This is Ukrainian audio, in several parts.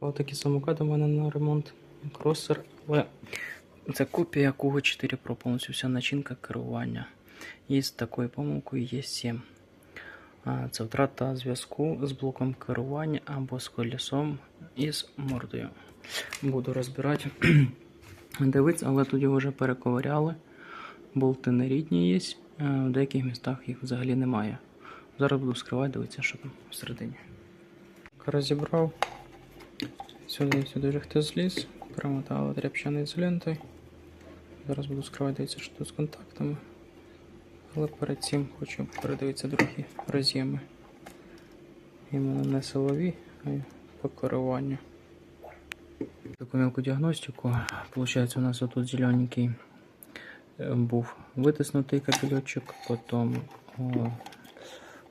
Ось такі самокат у мене на ремонт. Кросер. Але це копія Kuga 4 Pro, повністю вся начинка керування. І з такою помилкою є 7. Це втрата зв'язку з блоком керування або з колесом і з мордою. Буду розбирати. Дивитися, але тут його вже перековиряли. Болти нерідні є, е, в деяких містах їх взагалі немає. Зараз буду скривати, дивитися, що там всередині. Розібрав. Сюди сюди вже хтось зліз, примотали тряпчаний ізолентою. Зараз буду скривати, що тут з контактами. Але перед цим хочу передивитися другі роз'єми. Іменно не силові, а по керуванню. Таку мілку діагностику. Получається, у нас отут зелененький е, був витиснутий капельочок, потім о,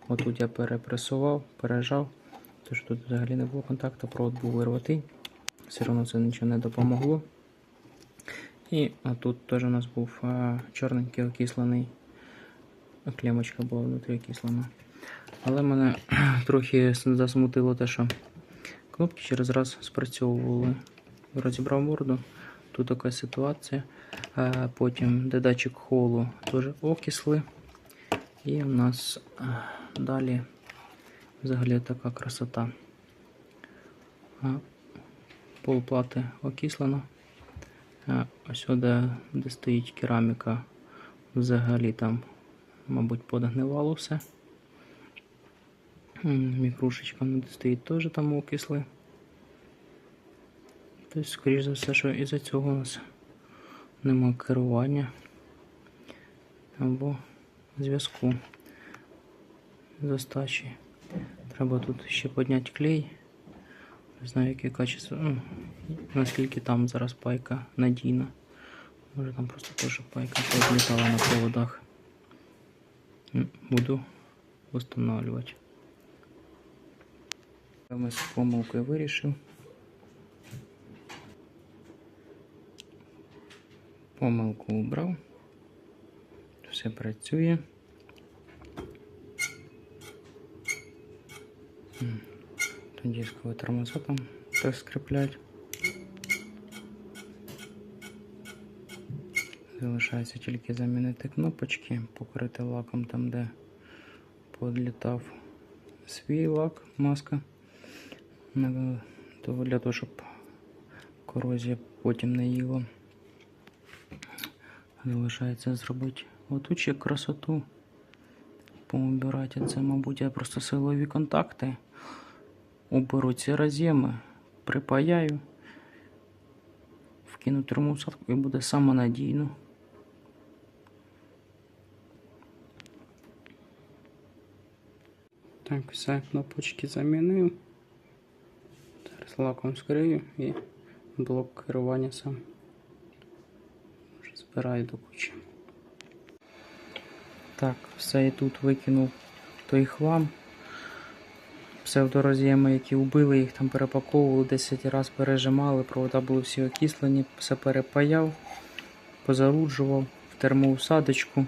отут я перепресував, пережав. Тож тут взагалі не було контакту, провод був вирватий. Все одно це нічого не допомогло. І тут теж у нас був а, чорненький окислений. Клемочка була внутрі окислена. Але мене трохи засмутило те, що кнопки через раз спрацьовували. Розібрав морду. Тут така ситуація. А потім датчик холу теж окисли. І у нас а, далі взагалі така красота. Полплати окислено. Ось сюди, де стоїть кераміка, взагалі там, мабуть, подгнивало все. Мікрушечка де стоїть теж там окисли. Тобто, скоріш за все, що із-за цього у нас нема керування або зв'язку з остачі. Треба тут ще підняти клей. Не знаю, яке качество. Наскільки там зараз пайка надійна. Може там просто теж пайка позлітала на проводах. Буду встановлювати. Ми з помилкою вирішив. Помилку убрав. Все працює. М, Тут дискові тормоза там так скріплять. Залишається тільки замінити кнопочки, покрити лаком там, де подлітав свій лак, маска. Для того, щоб корозія потім не їла. Залишається зробити отут ще красоту. Поубирати це, мабуть, я просто силові контакти. Уберу ці роз'єми, припаяю, вкину термосадку і буде самонадійно. Так, все, кнопочки замінив. Зараз лаком скрию і блок керування сам збираю до кучі. Так, все і тут викинув той хлам. Псевдороз'єми, які вбили, їх там перепаковували 10 разів пережимали, провода були всі окислені, все перепаяв, позаруджував в термоусадочку.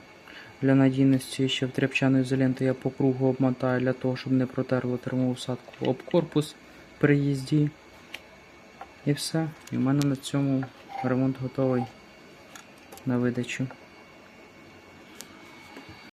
Для надійності ще в тряпчану ізоленту я по кругу обмотаю для того, щоб не протерло термоусадку об корпус при їзді. І все. І в мене на цьому ремонт готовий на видачу.